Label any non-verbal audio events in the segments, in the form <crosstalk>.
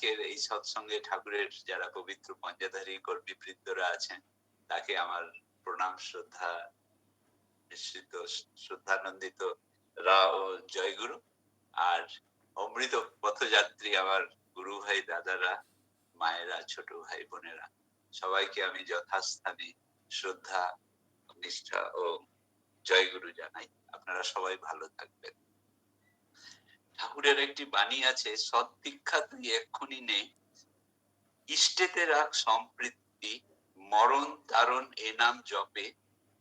আজকের এই সৎসঙ্গে ঠাকুরের যারা পবিত্র পঞ্জাধারী কর্মী বৃন্দরা আছেন, তাকে আমার প্রণাম, শ্রদ্ধা, নিশ্চিত, শ্রদ্ধানন্দিত রা ও জয়গুরু আর অমৃত পথযাত্রী আমার গুরু ভাই, দাদারা, মায়েরা, ছোট ভাই, বোনেরা। সবাইকে আমি যথাস্থানে শ্রদ্ধা, নিষ্ঠা ও জয়গুরু জানাই। আপনারা সবাই ভালো থাকবেন। ঠাকুরের একটি বাণী আছে, সৎ দীক্ষা তুই এক্ষুনি নে। ইষ্টেতে রাখ সম্পৃক্তি মরণ তারণ এ নাম জপে,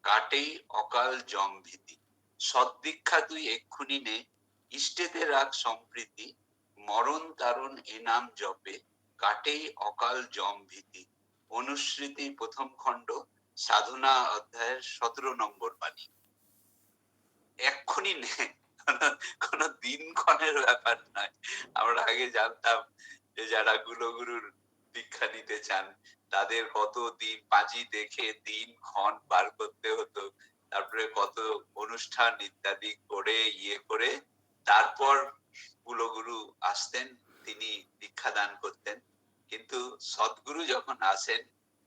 কাটেই অকাল জম ভীতি। সৎ দীক্ষা তুই এক্ষুনি নে। ইষ্টেতে রাখ সম্প্রীতি, মরণ তারণ এ নাম জপে, কাটেই অকাল জম ভীতি। অনুস্মৃতি প্রথম খণ্ড, সাধনা অধ্যায়ের সতেরো নম্বর বাণী। এক্ষুনি নে। কোন দিনক্ষণের ব্যাপার নয়। আমরা আগে জানতাম যে যারা গুরুর দীক্ষা নিতে চান, তাদের কত দিন পাঁজি দেখে দিন ক্ষণ বার করতে হতো। তারপরে কত অনুষ্ঠান ইত্যাদি করে ইয়ে করে, তারপর কুলগুরু আসতেন, তিনি দীক্ষা দান করতেন। কিন্তু সদ্গুরু যখন আসেন,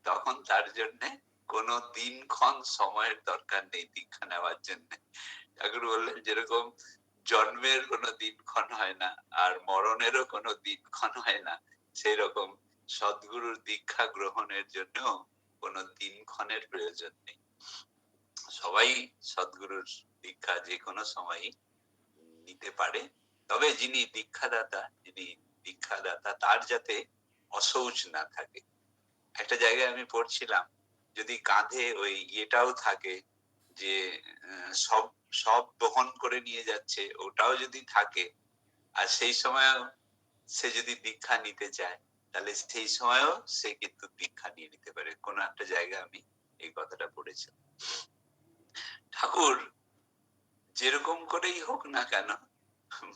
তখন তার জন্য কোনো দিনক্ষণ সময়ের দরকার নেই দীক্ষা নেওয়ার জন্য। ঠাকুর বললেন যেরকম জন্মের কোনো দিনক্ষণ হয় না আর মরণেরও কোনো দিনক্ষণ হয় না সেই রকম সদ্গুরুর দীক্ষা গ্রহণের জন্য কোনো দিনক্ষণের প্রয়োজন নেই। সবাই সদ্গুরুর দীক্ষা যে কোনো সময় নিতে পারে, তবে যিনি দীক্ষাদাতা যিনি দীক্ষাদাতা তার যাতে অসৌচ না থাকে। একটা জায়গায় আমি পড়ছিলাম, যদি কাঁধে ওই ইয়েটাও থাকে যে সব সব বহন করে নিয়ে যাচ্ছে, ওটাও যদি থাকে, আর সেই সময় সে যদি দীক্ষা নিতে চায়, তাহলে সেই সময়ও সে কিন্তু দীক্ষা নিয়ে নিতে পারে। কোন একটা জায়গায় আমি এই কথাটা পড়েছি ঠাকুর, যেরকম করেই হোক না কেন,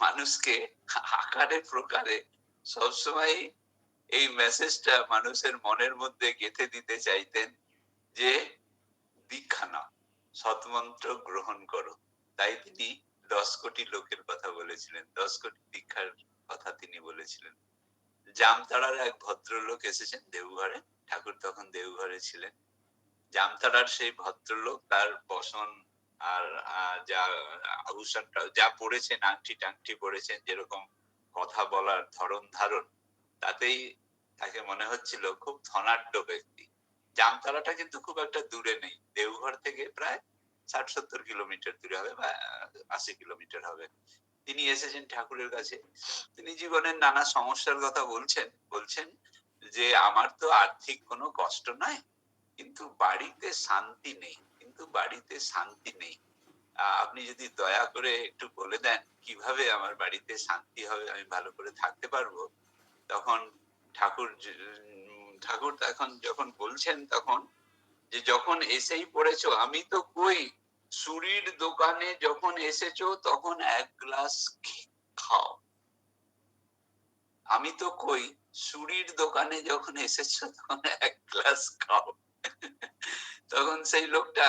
মানুষকে আকারে প্রকারে সবসময় এই মেসেজটা মানুষের মনের মধ্যে গেঁথে দিতে চাইতেন যে, দীক্ষা না সৎমন্ত্র গ্রহণ করো। তাই তিনি দশ কোটি লোকের কথা বলেছিলেন। দশ কোটি দীক্ষার কথা তিনি বলেছিলেন। জামতাড়ার এক ভদ্রলোক এসেছেন দেওঘরে। ঠাকুর তখন দেওঘরে ছিলেন। জামতাড়ার সেই ভদ্রলোক, তার বসন আর যা আভূষণটা, যা পড়েছেন, আংটি টাংটি পড়েছেন, যেরকম কথা বলার ধরন ধারণ, তাতেই তাকে মনে হচ্ছিল খুব ধনাঢ্য ব্যক্তি। জামতলাটা কিন্তু খুব একটা দূরে নেই। দেওঘর থেকে প্রায় ষাট সত্তর কিলোমিটার দূরে হবে বা আশি কিলোমিটার হবে। তিনি এসেছেন ঠাকুরের কাছে। তিনি জীবনের নানা সমস্যার কথা বলছেন। বলছেন যে, আমার তো আর্থিক কোনো কষ্ট নয় কিন্তু বাড়িতে শান্তি নেই, কিন্তু বাড়িতে শান্তি নেই। আপনি যদি দয়া করে একটু বলে দেন, কীভাবে আমার বাড়িতে শান্তি হবে, আমি ভালো করে থাকতে পারব? তখন ঠাকুর ঠাকুর এখন যখন বলছেন তখন যে যখন এসেই পড়েছো, আমি তো কই, সুরির দোকানে যখন এসেছ তখন এক গ্লাস খাও। আমি তো কই, সুরির দোকানে যখন এসেছ তখন এক গ্লাস খাও। তখন সেই লোকটা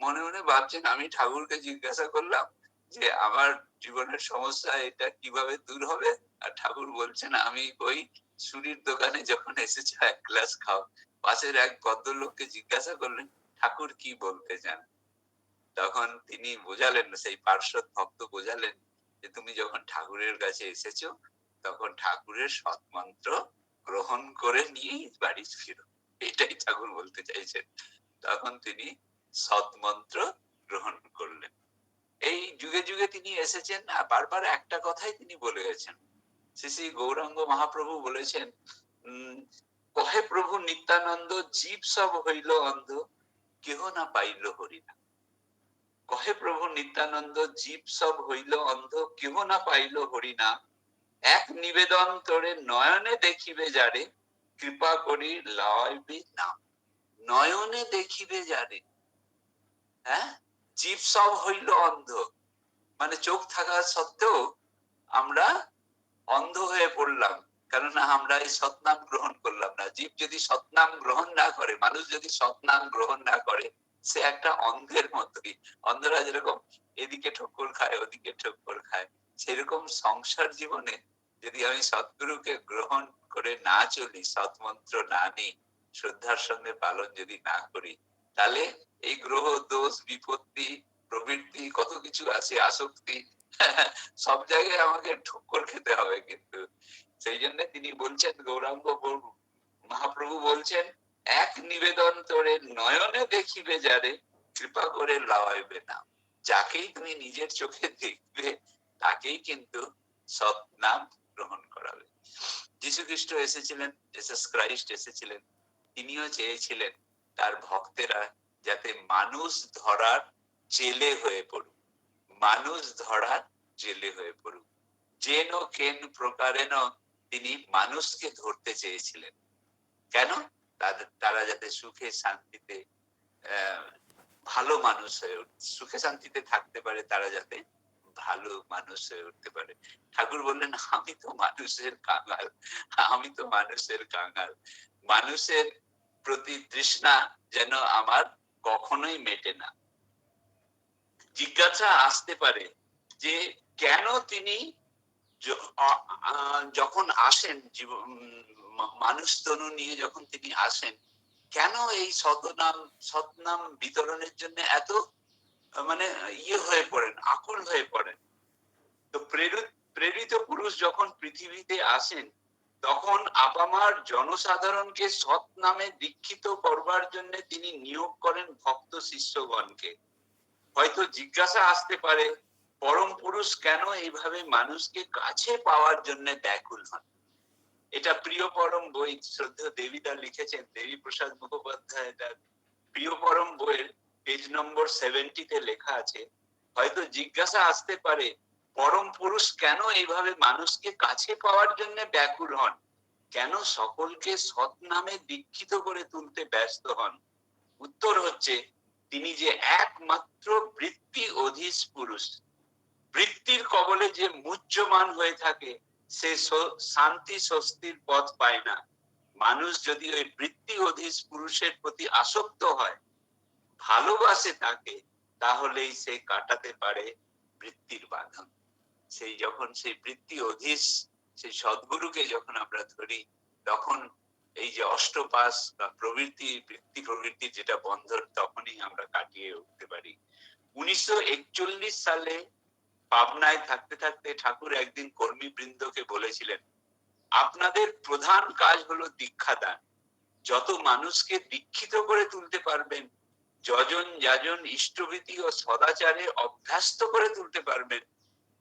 মনে মনে ভাবছেন, আমি ঠাকুরকে জিজ্ঞাসা করলাম যে আমার জীবনের সমস্যা এটা কীভাবে দূর হবে? আর ঠাকুর বলছেন, আমি ওই সুরির দোকানে যখন এসেছে, এক গ্লাস খাও। পাশের এক ভদ্রলোককে জিজ্ঞাসা করলেন, ঠাকুর কি বলতে চান? তখন তিনি বোঝালেন, সেই পার্শ্বদ ভক্ত বোঝালেন যে, তুমি যখন ঠাকুরের কাছে এসেছ, তখন ঠাকুরের সৎমন্ত্র গ্রহণ করে নিয়ে বাড়ি ফিরো। এটাই ঠাকুর বলতে চাইছেন। তখন তিনি সৎমন্ত্র গ্রহণ করলেন। এই যুগে যুগে তিনি এসেছেন, আর বারবার একটা কথাই তিনি বলে গেছেন। শ্রী শ্রী গৌরাঙ্গ মহাপ্রভু বলেছেন কহে প্রভু নিত্যানন্দ, জীব সব হইল অন্ধ, কেহ না পাইল হরিনা কহে প্রভু নিত্যানন্দ, জীব সব হইল অন্ধ, কেহ না পাইল হরিনা এক নিবেদন তোরে নয়নে দেখিবে যারে, কৃপা করি লয়বে নাম নয়নে দেখিবে যারে। হ্যাঁ? জীব সব হইল অন্ধ। মানে চোখ থাকা সত্ত্বেও আমরা অন্ধ হয়ে পড়লাম। কেননা আমরা এই সৎনাম গ্রহণ করলাম না। জীব যদি সৎনাম গ্রহণ না করে, মানুষ যদি সৎনাম গ্রহণ না করে, সে একটা অন্ধের মতোই। অন্ধরা যেরকম এদিকে ঠক্কর খায়, ওদিকে ঠক্কর খায়। সেরকম সংসার জীবনে যদি আমি সৎগুরুকে গ্রহণ করে না চলি, সৎমন্ত্র না নিই, শ্রদ্ধার সঙ্গে পালন যদি না করি, তাহলে এই গ্রহ, দোষ, বিপত্তি, প্রবৃত্তি, কত কিছু আছে, আসক্তি, সব জায়গায় আমাকে ঠক্কর খেতে হবে কিন্তু। সেই জন্য তিনি বলছেন, গৌরাঙ্গ মহাপ্রভু বলছেন, এক নিবেদন তোরে নয়নে দেখিবে যারে, কৃপা করে লাওয়াইবে না। যাকেই তুমি নিজের চোখে দেখবে, তাকেই কিন্তু সৎ নাম গ্রহণ করাবে। যীশু খ্রিস্ট এসেছিলেন জেসাস ক্রাইস্ট এসেছিলেন, তিনিও চেয়েছিলেন তার ভক্তেরা যাতে মানুষ ধরার জেলে হয়ে পড়ুক। মানুষ ধরার জেলে হয়ে পড়ুক। যেন কেন প্রকারেন তিনি মানুষকে ধরতে চেয়েছিলেন। কেন? তারা যাতে সুখে শান্তিতে ভালো মানুষ হয়ে সুখে শান্তিতে থাকতে পারে, তারা যাতে ভালো মানুষ হয়ে উঠতে পারে। ঠাকুর বললেন, আমি তো মানুষের কাঙাল, আমি তো মানুষের কাঙাল। মানুষের প্রতি তৃষ্ণা যেন আমার কখনোই মেটে না। জিজ্ঞাসা আসতে পারে যে, কেন তিনি যখন আসেন মানুষ তনু নিয়ে যখন তিনি আসেন, কেন এই সতনাম সতনাম বিতরণের জন্য এত মানে ইয়ে হয়ে পড়েন, আকুল হয়ে পড়েন? তো প্রেরিত প্রেরিত পুরুষ যখন পৃথিবীতে আসেন তখন আপামার জনসাধারণকে সৎ নামে দীক্ষিত করবার জন্য তিনি নিয়োগ করেন ভক্ত শিষ্যগণকে। হয়তো জিজ্ঞাসা আসতে পারে, পরম পুরুষ কেন এইভাবে মানুষকে কাছে পাওয়ার জন্য ব্যাকুল হন? এটা প্রিয় পরম বই শ্রদ্ধা দেবীদা লিখেছেন দেবী প্রসাদ মুখোপাধ্যায় তার প্রিয় পরম বইয়ের পেজ নম্বর সেভেন্টিতে লেখা আছে। হয়তো জিজ্ঞাসা আসতে পারে পরম পুরুষ কেন এইভাবে মানুষকে কাছে পাওয়ার জন্য ব্যাকুল হন? কেন সকলকে সৎ নামে দীক্ষিত করে তুলতে ব্যস্ত হন? উত্তর হচ্ছে, তিনি যে একমাত্র বৃত্তি অধীশ পুরুষ। বৃত্তির কবলে যে মুহ্যমান হয়ে থাকে, সে শান্তি স্বস্তির পথ পায় না। মানুষ যদি ওই বৃত্তি অধীশ পুরুষের প্রতি আসক্ত হয়, ভালোবাসে তাকে, তাহলেই সে কাটাতে পারে বৃত্তির বাঁধন। সেই যখন সেই বৃত্তি অধীশ, সেই সদ্গুরুকে যখন আমরা ধরি, তখন এই যে অষ্টপাস বা প্রবৃত্তি, বৃত্তি প্রবৃত্তির যেটা বন্ধন, তখনই আমরা কাটিয়ে উঠতে পারি। উনিশশো একচল্লিশ সালে পাবনায় থাকতে থাকতে ঠাকুর একদিন কর্মী বৃন্দকে বলেছিলেন, আপনাদের প্রধান কাজ হলো দীক্ষাদান। যত মানুষকে দীক্ষিত করে তুলতে পারবেন, যজন যাজন ইষ্টভীতি ও সদাচারে অভ্যস্ত করে তুলতে পারবেন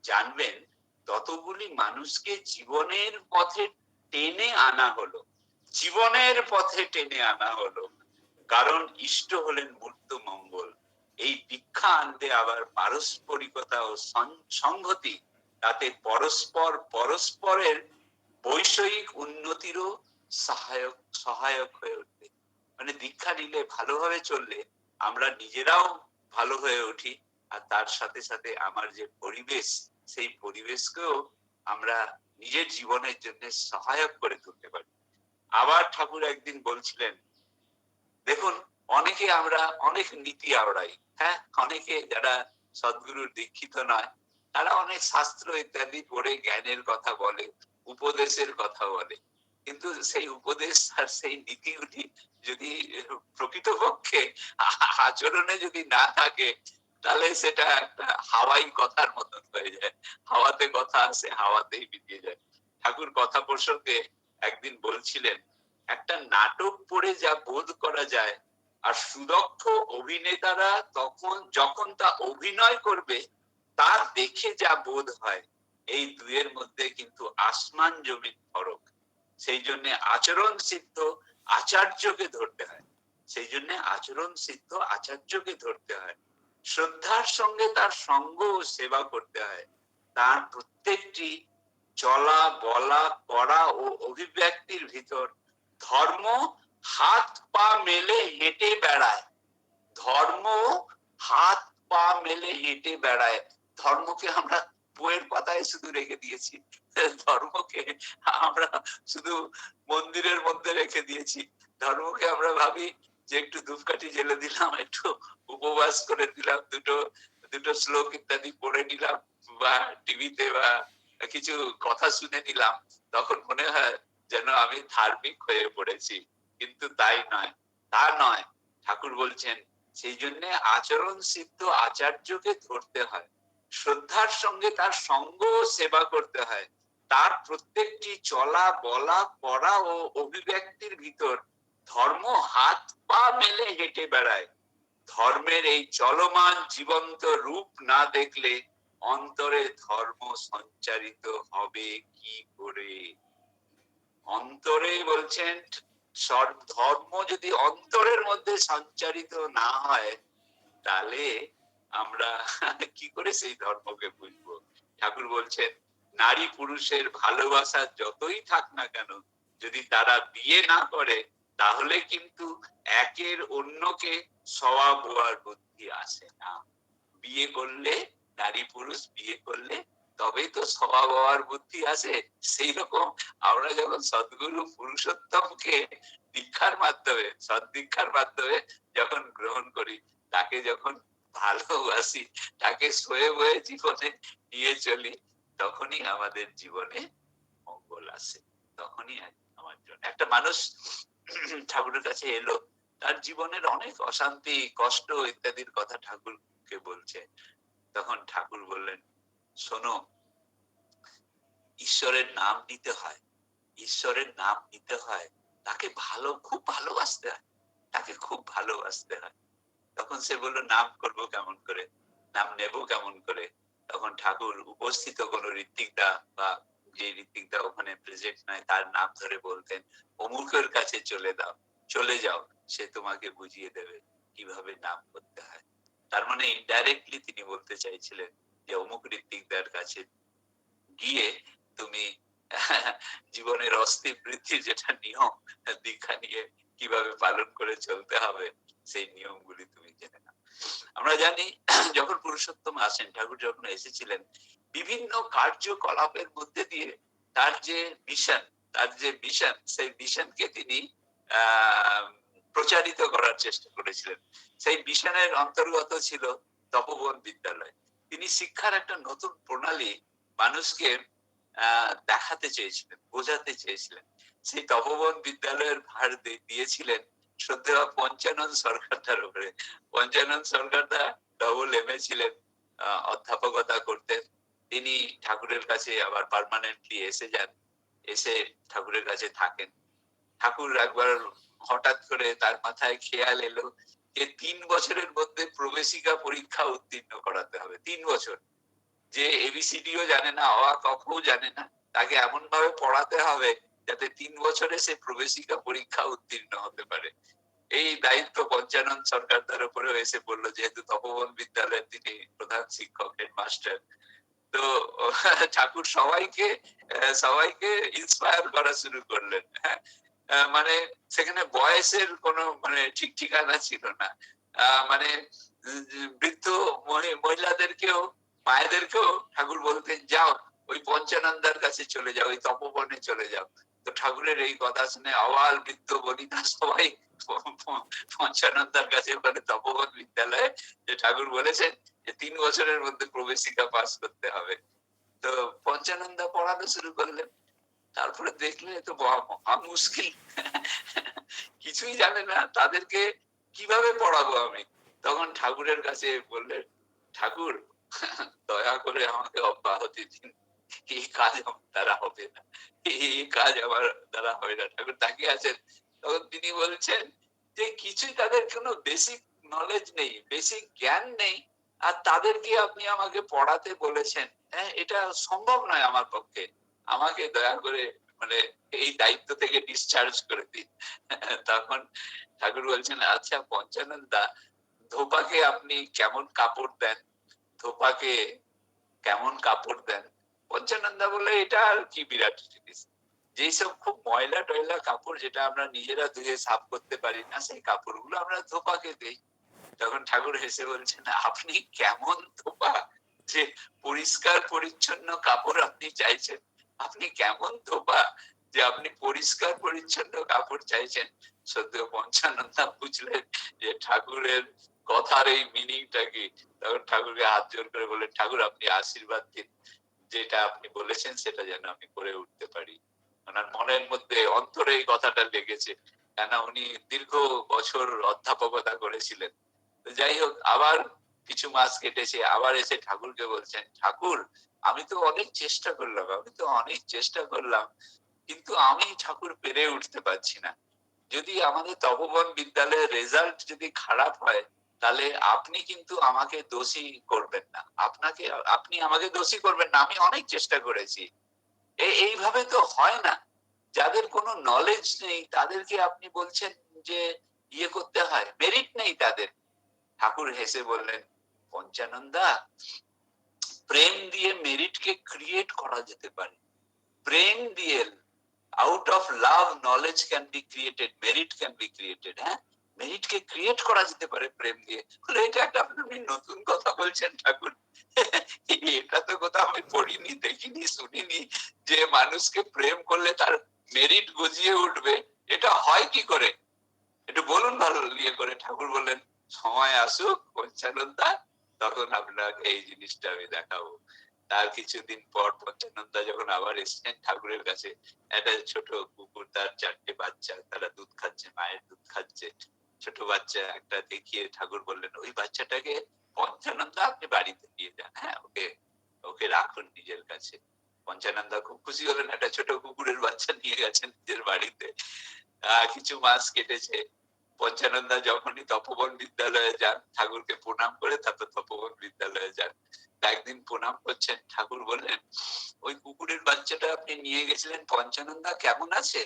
জানবেন, ততগুলি মানুষকে জীবনের পথে টেনে আনা হলো। জীবনের পথে টেনে আনা হলো। কারণ ইষ্ট হলেন মূর্ত মঙ্গল। এই দীক্ষা আনতে আবার পারস্পরিকতা ও সংহতি, তাতে পরস্পর, পরস্পরের বৈষয়িক উন্নতিরও সহায়ক সহায়ক হয়ে উঠবে। মানে দীক্ষা নিলে ভালোভাবে চললে আমরা নিজেরাও ভালো হয়ে উঠি, আর তার সাথে সাথে আমার যে পরিবেশ সেই পরিবেশকেও আমরা নিজের জীবনের জন্য সহায়ক করে তুলতে পারি। আবার ঠাকুর একদিন বলছিলেন, দেখুন, অনেকে আমরা, অনেক নীতি আওড়াই হ্যাঁ? অনেকে যারা সদ্গুরুর দীক্ষিত নয়, তারা অনেক শাস্ত্র ইত্যাদি পড়ে জ্ঞানের কথা বলে, উপদেশের কথা বলে। কিন্তু সেই উপদেশ আর সেই নীতিগুলি যদি প্রকৃতপক্ষে আচরণে যদি না থাকে তাহলে সেটা একটা হাওয়াই কথার মতন হয়ে যায়। হাওয়াতে কথা আসে, হাওয়াতেই মিটিয়ে যায়। ঠাকুর কথা প্রসঙ্গে একদিন বলছিলেন, একটা নাটক পড়ে যা বোধ করা যায়, আর সুদক্ষ অভিনেতারা তখন যখন তা অভিনয় করবে তার দেখে যা বোধ হয়। এই দুয়ের মধ্যে কিন্তু আসমান জমিন ফরক। সেই জন্য আচরণ সিদ্ধ আচার্যকে ধরতে হয়। সেই জন্য আচরণ সিদ্ধ আচার্যকে ধরতে হয়। শ্রদ্ধার সঙ্গে তার সঙ্গ ও সেবা করতে হয়। তার প্রত্যেকটি চলা, বলা, করা ও অভিব্যক্তির ভিতর ধর্ম হাত, পা মেলে হেঁটে বেড়ায়। ধর্ম হাত, পা মেলে হেঁটে বেড়ায়। ধর্মকে আমরা বইয়ের পাতায় শুধু রেখে দিয়েছি। ধর্মকে আমরা শুধু মন্দিরের মধ্যে রেখে দিয়েছি। ধর্মকে আমরা ভাবি যে একটু ধূপকাঠি জেলে দিলাম, একটু উপবাস করে দিলাম, দুটো দুটো শ্লোক ইত্যাদি পড়ে নিলাম বা টিভিতে বা কিছু কথা শুনে নিলাম, তখন মনে হয় যেন আমি ধার্মিক হয়ে পড়েছি। কিন্তু তাই নয়, তা নয়, ঠাকুর বলছেন, সেই জন্য আচরণ সিদ্ধ আচার্যকে ধরতে হয়। শ্রদ্ধার সঙ্গে তার সঙ্গ সেবা করতে হয়। তার প্রত্যেকটি চলা, বলা, পড়া ও অভিব্যক্তির ভিতর ধর্ম হাত পা মেলে হেঁটে বেড়ায়। ধর্মের এই চলমান জীবন্ত রূপ না দেখলে অন্তরে ধর্ম সঞ্চারিত হবে কি করে? অন্তরে বলছেন ধর্ম যদি অন্তরের মধ্যে সঞ্চারিত না হয়, তাহলে আমরা <laughs> কি করে সেই ধর্মকে বুঝব? ঠাকুর বলছেন, নারী পুরুষের ভালোবাসা যতই থাক না কেন, যদি তারা বিয়ে না করে তাহলে কিন্তু একের অন্যকে সওয়া বোয়ার বুদ্ধি আসে না। বিয়ে করলে, নারী পুরুষ বিয়ে করলে তবেই তো স্বভাব হওয়ার বুদ্ধি আসে। সেই রকম আমরা যখন সদ্গুরু পুরুষোত্তমকে দীক্ষার মাধ্যমে, সদ্দীক্ষার মাধ্যমে যখন গ্রহণ করি, তাকে যখন ভালোবাসি, তাকে সয়ে বয়ে জীবনে নিয়ে চলি, তখনই আমাদের জীবনে মঙ্গল আসে, তখনই আমার জন্য। একটা মানুষ <laughs> ঠাকুরের কাছে এলো। তার জীবনের অনেক অশান্তি, কষ্ট ইত্যাদির কথা ঠাকুরকে বলছে। তখন ঠাকুর বললেন, শোনো, ঈশ্বরের নাম নিতে হয়। ঈশ্বরের নাম নিতে হয়। তাকে ভালো, খুব ভালোবাসতে হয়। তাকে খুব ভালোবাসতে হয়। তখন সে বলল, নাম করব কেমন করে? নাম নেব কেমন করে? তখন ঠাকুর উপস্থিত কোন ঋত্বিকদা বা যে ঋত্বিকদা ওখানে প্রেজেন্ট নয় তার নাম ধরে বলতেন, অমুকের কাছে চলে দাও, চলে যাও, সে তোমাকে বুঝিয়ে দেবে কীভাবে নাম করতে হয়। তার মানে ইনডাইরেক্টলি তিনি বলতে চাইছিলেন যে, অমুক ঋত্বিকদার কাছে গিয়ে তুমি <laughs> জীবনের অস্থি বৃদ্ধির যেটা নিয়ম, দীক্ষা নিয়ে কীভাবে পালন করে চলতে হবে, সেই নিয়মগুলি তুমি জেনে নাও। আমরা জানি, যখন পুরুষোত্তম আসেন, ঠাকুর যখন এসেছিলেন বিভিন্ন কার্যকলাপের মধ্যে দিয়ে তার যে মিশন তার যে মিশন সেই মিশনকে তিনি প্রচারিত করার চেষ্টা করেছিলেন। সেই মিশনের অন্তর্গত ছিল তপবন বিদ্যালয়। তিনি শিক্ষার একটা নতুন প্রণালী মানুষকে দেখাতে চেয়েছিলেন, বোঝাতে চেয়েছিলেন। সেই তপবন বিদ্যালয়ের ভার দিয়েছিলেন শ্রদ্ধেয় পঞ্চানন সরকারদার উপরে। পঞ্চানন সরকারদা ডবল এম এ ছিলেন অধ্যাপকতা করতেন। তিনি ঠাকুরের কাছে আবার পার্মানেন্টলি এসে যান, এসে ঠাকুরের কাছে থাকেন। ঠাকুর একবার হঠাৎ করে তার মাথায় খেয়াল এলো যে তিন বছরের মধ্যে প্রবেশিকা পরীক্ষা উত্তীর্ণ করাতে হবে, তিন বছর। যে এবিসিডিও জানে না, অ আ ও জানে না, তাকে এমন ভাবে পড়াতে হবে যাতে তিন বছরে সে প্রবেশিকা পরীক্ষা উত্তীর্ণ হতে পারে। এই দায়িত্ব পঞ্চানন সরকার তার উপরেও এসে বলল যেহেতু তপবন বিদ্যালয়ের তিনি প্রধান শিক্ষক হেডমাস্টার তো <laughs> ঠাকুর সবাইকে সবাইকে ইন্সপায়ার করা শুরু করলেন হ্যাঁ? মানে সেখানে বয়সের কোনো মানে ঠিক ঠিকানা ছিল না। মানে বৃদ্ধ মহিলাদেরকেও, মায়েদেরকেও ঠাকুর বলতেন, যাও, ওই পঞ্চানন্দার কাছে চলে যাও, ওই তপবনে চলে যাও। তো ঠাকুরের এই কথা শুনে আওয়াল বৃদ্ধ বনিতা সবাই পঞ্চানন্দার কাছে ওখানে বিদ্যালয়ে যে ঠাকুর বলেছেন যে তিন বছরের মধ্যে প্রবেশিকা পাস করতে হবে। তো পঞ্চানন্দা শুরু করলেন। তারপরে দেখলে তো মহা মুশকিল। কিছুই জানে না তাদেরকে কীভাবে পড়াবো আমি? তখন ঠাকুরের কাছে বললেন, ঠাকুর, দয়া করে আমাকে অব্যাহতি দিন। এই কাজ আমার দ্বারা হবে না। এই কাজ আমার দ্বারা হবে না। ঠাকুর তাকিয়ে আছেন। তখন তিনি বলছেন যে, কিছুই তাদের কোনো বেসিক নলেজ নেই বেসিক জ্ঞান নেই, আর তাদেরকে আপনি আমাকে পড়াতে বলেছেন। হ্যাঁ এটা সম্ভব নয় আমার পক্ষে। আমাকে দয়া করে মানে এই দায়িত্ব থেকে ডিসচার্জ করে দিন। তখন ঠাকুর বলছেন আচ্ছা পঞ্চানন দা, ধোপাকে আপনি কেমন কাপড় দেন? ধোপাকে কেমন কাপড় দেন? পঞ্চানন্দা বলে এটা আর কি বিরাট জিনিস। যেসব খুব ময়লা টয়লা কাপড় যেটা আমরা নিজেরা ধুয়ে সাফ করতে পারি না, সেই কাপড়গুলো আমরা ধোপাকে দেই। তখন ঠাকুর হেসে বলছেন, আপনি কেমন ধোপা যে পরিষ্কার পরিচ্ছন্ন কাপড় আপনি চাইছেন? আপনি কেমন ধোপা যে আপনি পরিষ্কার পরিচ্ছন্ন কাপড় চাইছেন? সদ্য পঞ্চানন্দা বুঝলেন যে ঠাকুরের কথার এই মিনিংটা কি। তখন ঠাকুরকে হাত জোর করে বললেন, ঠাকুর, আপনি আশীর্বাদ দিন। যেটা আপনি বলেছেন, সেটা যেন আমি করে উঠতে পারি। ওনার মনের মধ্যে অন্তরে এই কথাটা লেগেছে। কেন উনি দীর্ঘ বছর অধ্যাপকতা করেছিলেন। যাই হোক, আবার কিছু মাস কেটেছে, আবার এসে ঠাকুরকে বলছেন, ঠাকুর, আমি তো অনেক চেষ্টা করলাম, আমি তো অনেক চেষ্টা করলাম, কিন্তু আমি ঠাকুর পেরে উঠতে পারছি না। যদি আমাদের তপবন বিদ্যালয়ের রেজাল্ট যদি খারাপ হয় তাহলে আপনি কিন্তু আমাকে দোষী করবেন না। আপনাকে, আপনি আমাকে দোষী করবেন না, আমি অনেক চেষ্টা করেছি। এইভাবে তো হয় না। যাদের কোনো নলেজ নেই, তাদেরকে আপনি বলছেন যে ইয়ে করতে হয় মেরিট নেই তাদের। ঠাকুর হেসে বললেন, পঞ্চানন্দা, প্রেম দিয়ে মেরিটকে ক্রিয়েট করা যেতে পারে। প্রেম দিয়ে out of love knowledge can be created merit can be created হ্যাঁ? মেরিট কে ক্রিয়েট করা যেতে পারে প্রেম দিয়ে। বলে, এটা একটা আপনি নতুন কথা বলছেন ঠাকুর। এটা তো কোথাও আমি পড়িনি দেখিনি শুনিনি যে মানুষকে প্রেম করলে তার মেরিট গজিয়ে উঠবে। এটা হয় কি করে? একটু বলুন ভালো ইয়ে করে ঠাকুর বললেন সময় আসুক পঞ্চানন্দা তখন আপনাকে এই জিনিসটা আমি দেখাবো। তার কিছুদিন পর পঞ্চানন্দা যখন আবার এসছেন ঠাকুরের কাছে একটা ছোট কুকুর তার চারটে বাচ্চা তারা দুধ খাচ্ছে মায়ের দুধ খাচ্ছে। ছোট বাচ্চা একটা দেখিয়ে ঠাকুর বললেন, ওই বাচ্চাটাকে পঞ্চানন্দা আপনি বাড়িতে নিয়ে যান হ্যাঁ ওকে ওকে রাখুন নিজের কাছে। পঞ্চানন্দা খুব খুশি হলেন, একটা ছোট কুকুরের বাচ্চা নিয়ে গেছেন নিজের বাড়িতে। কিছু মাস কেটেছে। পঞ্চানন্দা যখনই তপবন বিদ্যালয়ে যান, ঠাকুরকে প্রণাম করে তারপর তপবন বিদ্যালয়ে যান। একদিন প্রণাম করছেন, ঠাকুর বললেন, ওই কুকুরের বাচ্চাটা আপনি নিয়ে গেছিলেন, পঞ্চানন্দা কেমন আছে?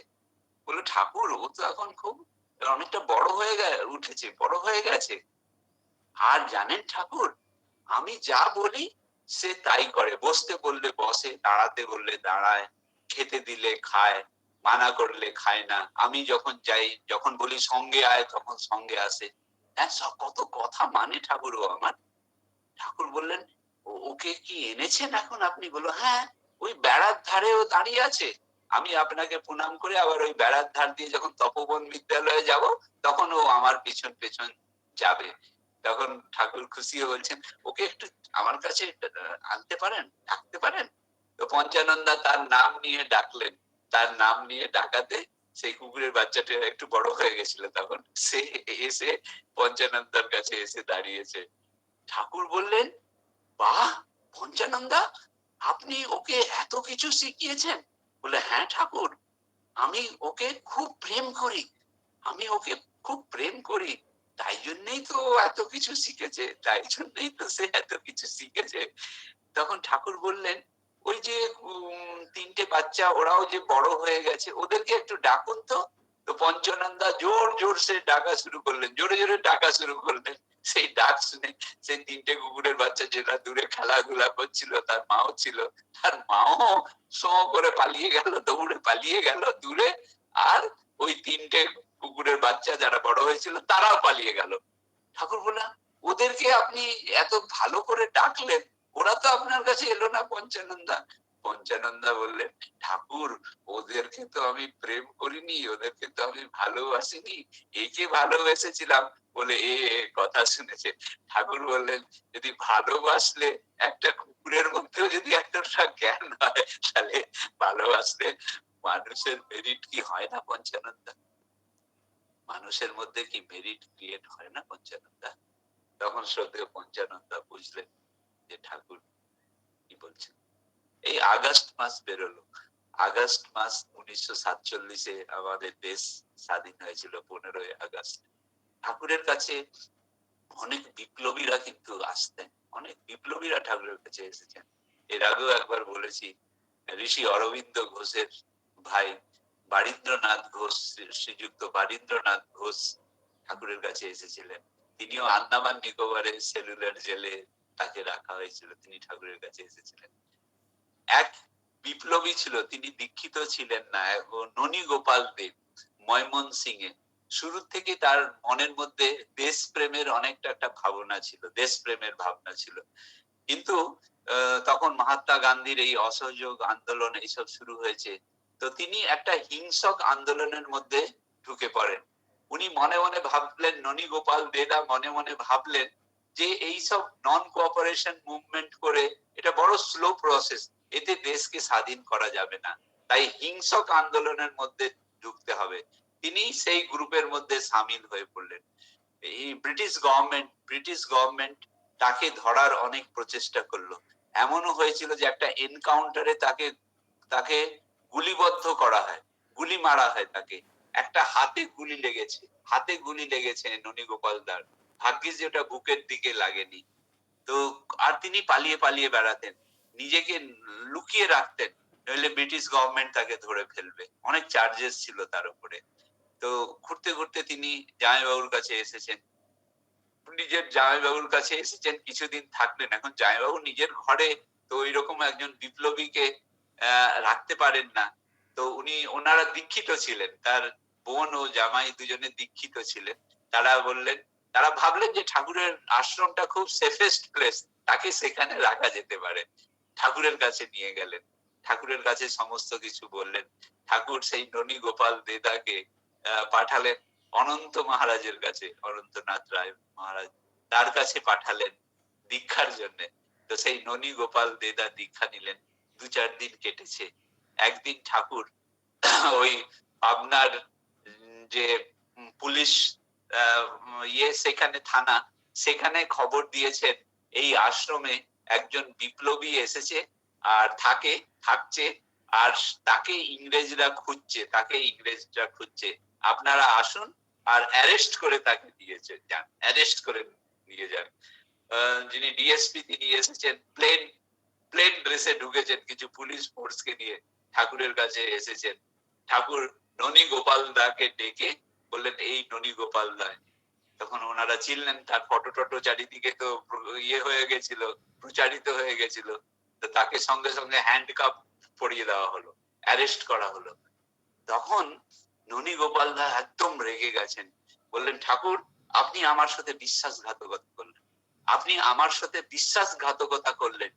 বলল, ঠাকুর, ও তো এখন খুব অনেকটা বড় হয়ে উঠেছে, বড় হয়ে গেছে। আর জানেন ঠাকুর, আমি যা বলি সে তাই করে। বসতে বললে বসে, দাঁড়াতে বললে দাঁড়ায়, খেতে দিলে খায়, মানা করলে খায় না। আমি যখন যাই, যখন বলি সঙ্গে আয়, তখন সঙ্গে আসে। হ্যাঁ সব কত কথা মানে ঠাকুর ও আমার। ঠাকুর বললেন ওকে কি এনেছেন এখন আপনি? বলো হ্যাঁ ওই বেড়ার ধারে ও দাঁড়িয়ে আছে। আমি আপনাকে প্রণাম করে আবার ওই বেড়ার ধার দিয়ে যখন তপবন বিদ্যালয়ে যাব, তখন ও আমার পিছন পেছন যাবে। তখন ঠাকুর খুশি হয়ে বলছেন, ওকে একটু আমার কাছে আনতে পারেন? ডাকতে পারেন? তো পঞ্চানন্দা তার নাম নিয়ে ডাকলেন। তার নাম নিয়ে ডাকাতে সেই কুকুরের বাচ্চাটা একটু বড় হয়ে গেছিল তখন। সে এসে পঞ্চানন্দার কাছে এসে দাঁড়িয়েছে। ঠাকুর বললেন, বাহ, পঞ্চানন্দা, আপনি ওকে এত কিছু শিখিয়েছেন। বলে হ্যাঁ ঠাকুর, আমি ওকে খুব প্রেম করি, আমি ওকে খুব প্রেম করি, তাই জন্যই তো এত কিছু শিখেছে, তাই জন্যই তো সে এত কিছু শিখেছে। তখন ঠাকুর বললেন, ওই যে তিনটে বাচ্চা, ওরাও যে বড় হয়ে গেছে, ওদেরকে একটু ডাকুন তো। তো পঞ্চানন্দা জোর জোর সে ডাকা শুরু করলেন, জোরে জোরে ডাকা শুরু করলেন। সেই ডাক শুনে সেই তিনটে কুকুরের বাচ্চা, যেটা দূরে খেলাধুলা করছিল, তার মাও ছিল, তার মাও সো করে পালিয়ে গেল, দৌড়ে পালিয়ে গেল, দূরে আর ওই তিনটে কুকুরের বাচ্চা যারা বড় হয়েছিল তারাও পালিয়ে গেল। ঠাকুর বললাম, ওদেরকে আপনি এত ভালো করে ডাকলেন, ওরা তো আপনার কাছে এলো না? পঞ্চানন্দা পঞ্চানন্দা বললেন, ঠাকুর, ওদেরকে তো আমি প্রেম করিনি, ওদেরকে তো আমি ভালোবাসিনি, একে ভালোবেসেছিলাম বলে, এ কথা শুনেছে। ঠাকুর বললেন, যদি ভালোবাসলে একটা কুকুরের মধ্যেও যদি একটা জ্ঞান হয়, তাহলে ভালোবাসলে মানুষের মেরিট কি হয় না পঞ্চানন্দা মানুষের মধ্যে কি মেরিট ক্রিয়েট হয় না পঞ্চানন্দা তখন শ্রদ্ধেয় পঞ্চানন্দা বুঝলেন যে ঠাকুর কি বলছেন। এই আগস্ট মাস বেরোলো। আগস্ট মাস উনিশশো সাতচল্লিশে আমাদের দেশ স্বাধীন হয়েছিল পনেরোই আগস্ট। ঠাকুরের কাছে অনেক বিপ্লবীরা কিন্তু আসতেন। অনেক বিপ্লবীরা ঠাকুরের কাছে এসেছেন। এর আগেও একবার বলেছি, ঋষি অরবিন্দ ঘোষের ভাই বারীন্দ্রনাথ ঘোষ, শ্রীযুক্ত বারীন্দ্রনাথ ঘোষ ঠাকুরের কাছে এসেছিলেন। তিনিও আন্দামান নিকোবরে সেলুলার জেলে তাকে রাখা হয়েছিল। তিনি ঠাকুরের কাছে এসেছিলেন। এক বিপ্লবী ছিল, তিনি দীক্ষিত ছিলেন না। ননী গোপাল দেব ময়মন সিং এ শুরু থেকে তার মনের মধ্যে দেশপ্রেমের অনেকটা একটা ভাবনা ছিল, দেশপ্রেমের ভাবনা ছিল। কিন্তু তখন মহাত্মা গান্ধীর এই অসহযোগ আন্দোলন এইসব শুরু হয়েছে। তো তিনি একটা হিংসক আন্দোলনের মধ্যে ঢুকে পড়েন। উনি মনে মনে ভাবলেন, ননী গোপাল বেদা মনে মনে ভাবলেন যে এইসব নন কোঅপারেশন মুভমেন্ট করে এটা বড় স্লো প্রসেস এতে দেশকে স্বাধীন করা যাবে না। তাই হিংসক আন্দোলনের মধ্যে ঢুকতে হবে। তিনি সেই গ্রুপের মধ্যে সামিল হয়ে পড়লেন। এই ব্রিটিশ গভর্নমেন্ট ব্রিটিশ গভর্নমেন্ট তাকে ধরার অনেক প্রচেষ্টা করল। এমনও হয়েছিল যে একটা এনকাউন্টারে তাকে তাকে গুলিবদ্ধ করা হয়, গুলি মারা হয় তাকে। একটা হাতে গুলি লেগেছে, হাতে গুলি লেগেছে ননী গোপাল দার। ভাগ্যিস যে ওটা বুকের দিকে লাগেনি। তো আর তিনি পালিয়ে পালিয়ে বেড়াতেন। নিজেকে লুকিয়ে রাখতেন, নইলে ব্রিটিশ গভর্নমেন্ট তাকে ধরে ফেলবে। অনেক চার্জেস ছিল তার উপরে। তো ঘুরতে ঘুরতে তিনি জামাইবাবুর কাছে এসেছেন। নিজের জামাইবাবুর কাছে এসেছেন, কিছুদিন থাকলেন। এখন জামাইবাবু নিজের ঘরে তো ওই রকম একজন বিপ্লবীকে রাখতে পারেন না। তো উনি, ওনারা দীক্ষিত ছিলেন। তার বোন ও জামাই দুজনে দীক্ষিত ছিলেন। তারা বললেন, তারা ভাবলেন যে ঠাকুরের আশ্রমটা খুব সেফেস্ট প্লেস তাকে সেখানে রাখা যেতে পারে। ঠাকুরের কাছে নিয়ে গেলেন। ঠাকুরের কাছে সমস্ত কিছু বললেন। ঠাকুর সেই ননী গোপাল দেদাকে পাঠালেন অনন্ত মহারাজের কাছে, অনন্তনাথ রায় মহারাজ তার কাছে পাঠালেন দীক্ষার জন্য। তো সেই ননী গোপাল দেদা দীক্ষা নিলেন, দু চার দিন কেটেছে। একদিন ঠাকুর <clears throat> ওই আপনার যে পুলিশ ইয়ে সেখানে থানা, সেখানে খবর দিয়েছেন, এই আশ্রমে একজন বিপ্লবী এসেছে আর থাকে, থাকছে, আর তাকে ইংরেজরা খুঁজছে, তাকে ইংরেজরা খুঁজছে। আপনারা আসুন আর অ্যারেস্ট করে তাকে দিয়েছে যান। অ্যারেস্ট করে নিয়ে যান। যিনি ডিএসপি তিনি এসেছেন প্লেন প্লেন ড্রেসে ঢুকেছেন। কিছু পুলিশ ফোর্স কে নিয়ে ঠাকুরের কাছে এসেছেন। ঠাকুর ননী গোপাল দাকে ডেকে বললেন, এই ননী গোপাল দা তখন ওনারা চিনলেন, তার ফটো টটো চারিদিকে তো ইয়ে হয়ে গেছিল, প্রচারিত হয়ে গেছিল। তো তাকে সঙ্গে সঙ্গে হ্যান্ড কাপ পরিয়ে দেওয়া হলো অ্যারেস্ট করা হলো। তখন ননী গোপাল দা একদম রেগে গেছেন। বললেন, ঠাকুর, আপনি আমার সাথে বিশ্বাসঘাতকতা করলেন। আপনি আমার সাথে বিশ্বাসঘাতকতা করলেন।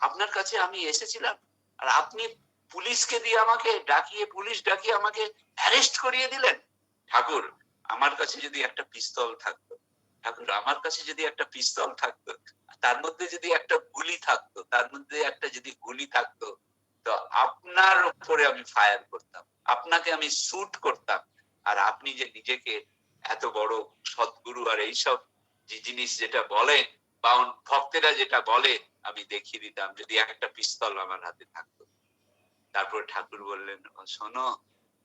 আপনার কাছে আমি এসেছিলাম আর আপনি পুলিশকে দিয়ে আমাকে ডাকিয়ে, পুলিশ ডাকিয়ে আমাকে অ্যারেস্ট করিয়ে দিলেন। ঠাকুর, আমার কাছে যদি একটা পিস্তল থাকতো, ঠাকুর, আমার কাছে যদি একটা পিস্তল থাকতো, তার মধ্যে যদি একটা গুলি থাকতো, তার মধ্যে একটা যদি গুলি থাকতো তো আপনার উপরে আমি ফায়ার করতাম। আপনাকে আমি শুট করতাম। আর আপনি যে নিজেকে এত বড় সদ্গুরু আর এইসব জিনিস যেটা বলেন বা ভক্তেরা যেটা বলে, আমি দেখিয়ে দিতাম যদি একটা পিস্তল আমার হাতে থাকতো। তারপর ঠাকুর বললেন শোনো,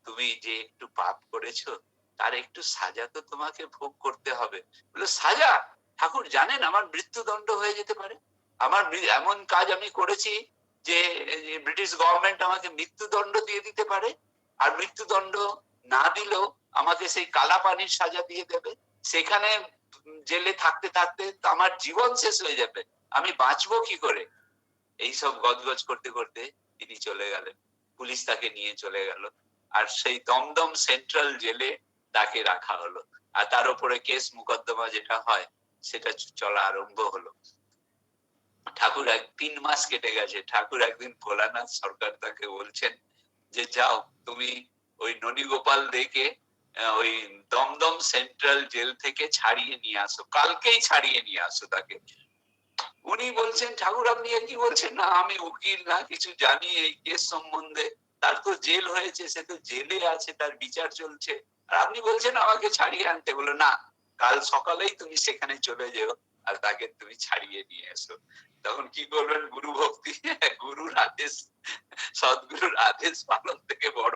তুমি যে একটু পাপ করেছ, তার একটু সাজা তো তোমাকে ভোগ করতে হবে। বলে সাজা? ঠাকুর জানেন আমার মৃত্যুদণ্ড হয়ে যেতে পারে। আমার এমন কাজ আমি করেছি যে ব্রিটিশ গভর্নমেন্ট আমাকে মৃত্যুদণ্ড দিয়ে দিতে পারে, আর মৃত্যুদণ্ড না দিলেও আমাকে সেই কালা পানির সাজা দিয়ে দেবে। সেখানে জেলে থাকতে থাকতে আমার জীবন শেষ হয়ে যাবে। আমি বাঁচবো কি করে? এইসব গজগজ করতে করতে তিনি চলে গেলেন। পুলিশ তাকে নিয়ে চলে গেল। আর সেই দমদম সেন্ট্রাল জেলে তাকে রাখা হলো। আর তার উপরে কেস মুকদ্দমা যেটা হয়, সেটা চলা আরম্ভ হলো। ঠাকুর এক তিন মাস কেটে গেছে, ঠাকুর একদিন ভোলানাথ সরকার তাকে বলছেন যে, যাও, তুমি ওই ননীগোপাল দেখে ওই দমদম সেন্ট্রাল জেল থেকে ছাড়িয়ে নিয়ে আসো, কালকেই ছাড়িয়ে নিয়ে আসো তাকে। উনি বলছেন, ঠাকুর, আপনি কি বলছেন, না, আমি উকিল, না, কিছু জানি এই কেস সম্বন্ধে। তার তো জেল হয়েছে, সে তো জেলে আছে, তার বিচার চলছে। আর আপনি বলছেন, আমাকে ছাড়িয়ে আনতে। বলো না, কাল সকালেই তুমি সেখানে চলে যেও। আর তাকে তুমি ছাড়িয়ে নিয়ে এসো। তখন কি করবেন? গুরু ভক্তি, গুরুর আদেশ, সদ্গুরুর আদেশ পালন থেকে বড়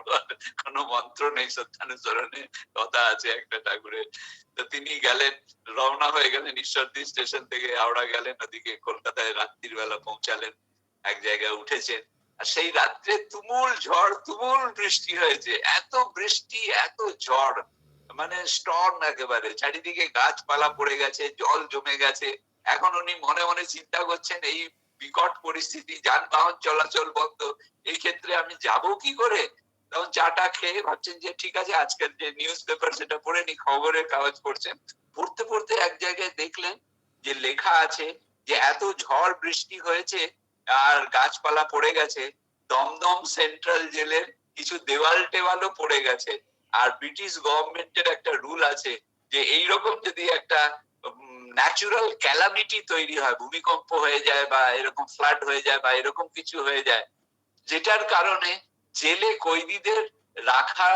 কোনো মন্ত্র নেই সত্যানুসরণে কথা আছে একটা ঠাকুরের। তো তিনি গেলেন, রওনা হয়ে গেলেন ঈশ্বরদী স্টেশন থেকে, হাওড়া গেলেন, ওদিকে কলকাতায় রাত্রির বেলা পৌঁছালেন, এক জায়গায় উঠেছেন। আর সেই রাত্রে তুমুল ঝড়, তুমুল বৃষ্টি হয়েছে। এত বৃষ্টি, এত ঝড়। মানে স্টর্ম একেবারে, চারিদিকে গাছপালা পড়ে গেছে, জল জমে গেছে। এখন উনি মনে মনে চিন্তা করছেন, এই বিকট পরিস্থিতি, যানবাহন চলাচল বন্ধ এই ক্ষেত্রে আমি যাব কি করে? তখন চাটা খেয়ে ভাবছেন যে, ঠিক আছে, আজকের যে নিউজ পেপার সেটা পড়ে নি, খবরের কাগজ পড়ছেন। পড়তে পড়তে এক জায়গায় দেখলেন যে, লেখা আছে যে, এত ঝড় বৃষ্টি হয়েছে আর গাছপালা পড়ে গেছে। দমদম সেন্ট্রাল জেলের কিছু দেওয়াল টেওয়ালও পড়ে গেছে। আর ব্রিটিশ গভর্নমেন্টের একটা রুল আছে যে এইরকম যদি একটা ন্যাচুরাল ক্যালামিটি তৈরি হয়, ভূমিকম্প হয়ে যায় বা এরকম ফ্লাড হয়ে যায় বা এরকম কিছু হয়ে যায়, যেটার কারণে জেলে কয়েদিদের রাখা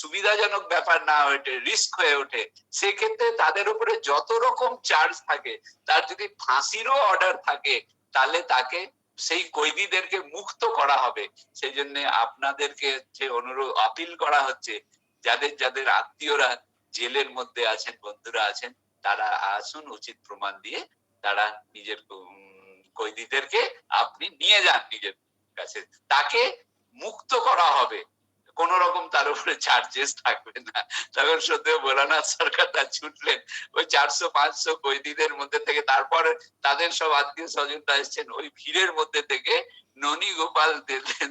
সুবিধাজনক ব্যাপার না হয়ে ওঠে রিস্ক হয়ে ওঠে, সেক্ষেত্রে তাদের উপরে যত রকম চার্জ থাকে, তার যদি ফাঁসিরও অর্ডার থাকে, তাহলে তাকে সেই কয়েদিদেরকে মুক্ত করা হবে। সেই জন্য আপনাদেরকে যে অনুরোধ আপিল করা হচ্ছে যাদের যাদের আত্মীয়রা জেলের মধ্যে আছেন বন্ধুরা আছেন তারা আসুন উচিত প্রমাণ দিয়ে তারা নিজের উম, কয়েদিদেরকে আপনি নিয়ে যান নিজের কাছে। তাকে মুক্ত করা হবে। কোন রকম তার উপরে চার্জেস থাকবে না। তখন সদ্য ভোলানাথ সরকার তার ছুটলেন। ওই চারশো, পাঁচশো কয়েদিদের মধ্যে থেকে তারপরে তাদের সব আত্মীয় স্বজনরা এসছেন। ওই ভিড়ের মধ্যে থেকে ননী গোপাল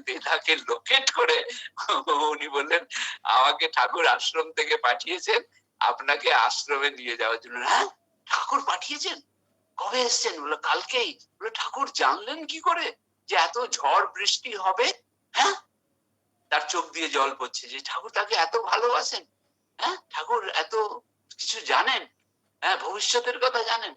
দেদাকে লোকেট করে উনি বললেন, আমাকে ঠাকুর আশ্রম থেকে পাঠিয়েছেন, আপনাকে আশ্রমে নিয়ে যাওয়ার জন্য। হ্যাঁ? ঠাকুর পাঠিয়েছেন? কবে এসছেন? বলল কালকেই। বলল ঠাকুর জানলেন কি করে যে এত ঝড় বৃষ্টি হবে? হ্যাঁ? তার চোখ দিয়ে জল পড়ছে যে ঠাকুর তাকে এত ভালোবাসেন? হ্যাঁ? ঠাকুর এত কিছু জানেন? হ্যাঁ ভবিষ্যতের কথা জানেন?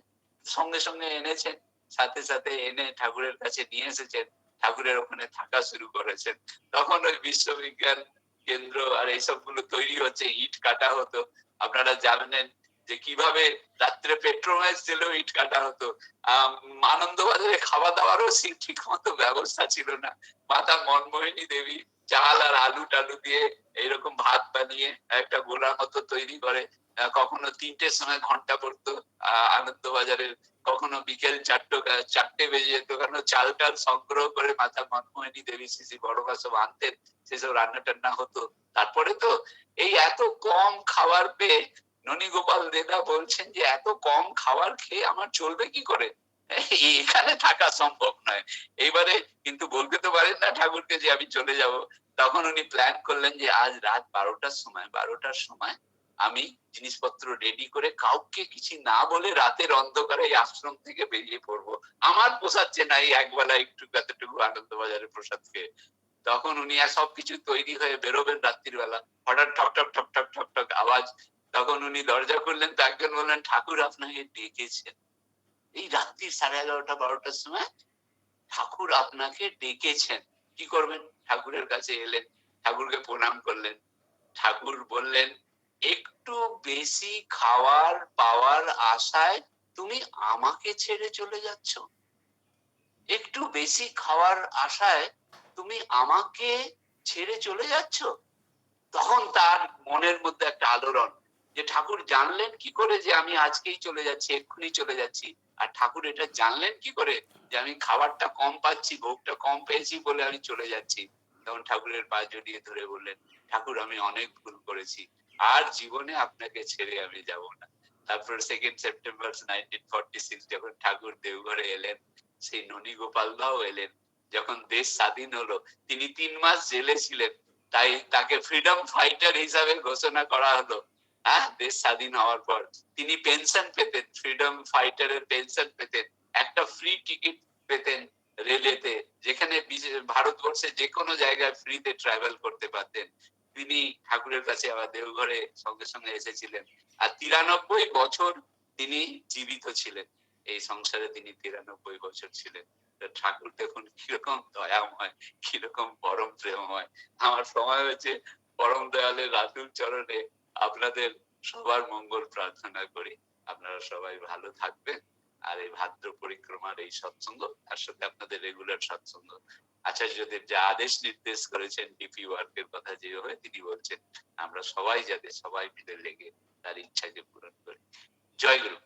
সঙ্গে সঙ্গে এনেছেন সাথে সাথে এনে ঠাকুরের কাছে নিয়ে এসেছেন ঠাকুরের ওখানে থাকা শুরু করেছেন। তখন ওই বিশ্ববিজ্ঞান কেন্দ্র আর এইসবগুলো তৈরি হচ্ছে ইট কাটা হতো। আপনারা জানেন যে কীভাবে রাত্রে পেট্রোমাইজ দিলেও ইট কাটা হতো। আম, আনন্দবাজারে খাওয়া দাওয়ারও ঠিক মতো ব্যবস্থা ছিল না। মাতা মনমোহিনী দেবী চাল আর আলু টালু দিয়ে এইরকম ভাত বানিয়ে একটা গোলার মতো তৈরি করে। কখনো তিনটের সময় ঘণ্টা পড়তো আনন্দবাজারের। কখনো বিকেল চারটে চারটে বেজে যেত। কারণ চাল টাল সংগ্রহ করে মাথা মনমোহিনী দেবী শ্রী বড় সব আনতেন। সেসব রান্না টান্না হতো। তারপরে তো এই এত কম খাবার পেয়ে ননী গোপাল দেদা বলছেন যে, এত কম খাবার খেয়ে আমার চলবে কি করে? এখানে থাকা সম্ভব নয় এইবারে কিন্তু বলতে তো পারেন না ঠাকুরকে যে আমি চলে যাব তখন উনি প্ল্যান করলেন যে আজ রাত বারোটার সময় বারোটার সময় আমি জিনিসপত্র রেডি করে কাউকে কিছু না বলে রাতের অন্ধকারে এই আশ্রম থেকে বেরিয়ে পড়ব আমার পোষাচ্ছে না এই একবেলা একটু এতটুকু আনন্দ বাজারে প্রসাদ খেয়ে তখন উনি আর সবকিছু তৈরি হয়ে বেরোবেন রাত্রির বেলা হঠাৎ ঠক ঠক ঠক ঠক ঠক ঠক আওয়াজ তখন উনি দরজা খুললেন তো একজন বললেন ঠাকুর আপনাকে ডেকেছেন এই রাত্রি সাড়ে এগারোটা, বারোটার সময় ঠাকুর আপনাকে ডেকেছেন। কি করবেন? ঠাকুরের কাছে এলেন, ঠাকুরকে প্রণাম করলেন। ঠাকুর বললেন, একটু বেশি খাওয়ার, পাওয়ার আশায় তুমি আমাকে ছেড়ে চলে যাচ্ছ। একটু বেশি খাওয়ার আশায় তুমি আমাকে ছেড়ে চলে যাচ্ছ? তখন তার মনের মধ্যে একটা আলোড়ন যে ঠাকুর জানলেন কি করে যে আমি আজকেই চলে যাচ্ছি, এক্ষুনি চলে যাচ্ছি? আর ঠাকুর এটা জানলেন কি করে যে আমি খাবারটা কম পাচ্ছি, ভোগটা কম পেয়েছি বলে আমি চলে যাচ্ছি? তখন ঠাকুরের পা জড়িয়ে ধরে বললেন, ঠাকুর, আমি অনেক ভুল করেছি। আর জীবনে আপনাকে ছেড়ে আমি যাব না। তারপর সেকেন্ড সেপ্টেম্বর নাইনটিন সিক্স যখন ঠাকুর দেওঘরে এলেন, সেই ননী গোপাল দাও এলেন। যখন দেশ স্বাধীন হলো, তিনি তিন মাস জেলে ছিলেন। তাই তাকে ফ্রিডম ফাইটার হিসাবে ঘোষণা করা হলো। দেশ স্বাধীন হওয়ার পর তিনি পেনশন পেতেন ফ্রিডম ফাইটারের পেনশন পেতেন, একটা ফ্রি টিকিট পেতেন রেলেতে যেখানে ভারতবর্ষে যে কোনো জায়গায় ফ্রিতে ট্রাভেল করতে পারতেন। তিনি ঠাকুরের কাছে আবার দেওঘরে সঙ্গে সঙ্গে এসেছিলেন। আর তিরানব্বই বছর তিনি জীবিত ছিলেন। এই সংসারে তিনি তিরানব্বই বছর ছিলেন। ঠাকুর দেখুন কীরকম দয়াময়, কীরকম পরম প্রেমময়। আমার সময় হয়েছে পরম দয়ালের রাতুল চরণে আপনাদের সবার মঙ্গল প্রার্থনা করি। আপনারা সবাই ভালো থাকবেন। আর এই ভাদ্র পরিক্রমার এই সৎসঙ্গ তার সাথে আপনাদের রেগুলার সৎসঙ্গ আচার্যদেব যে আদেশ নির্দেশ করেছেন ডিপি ওয়ার্কের কথা যেভাবে তিনি বলছেন আমরা সবাই যাতে সবাই মিলে লেগে তার ইচ্ছাকে পূরণ করি। জয় গুরু।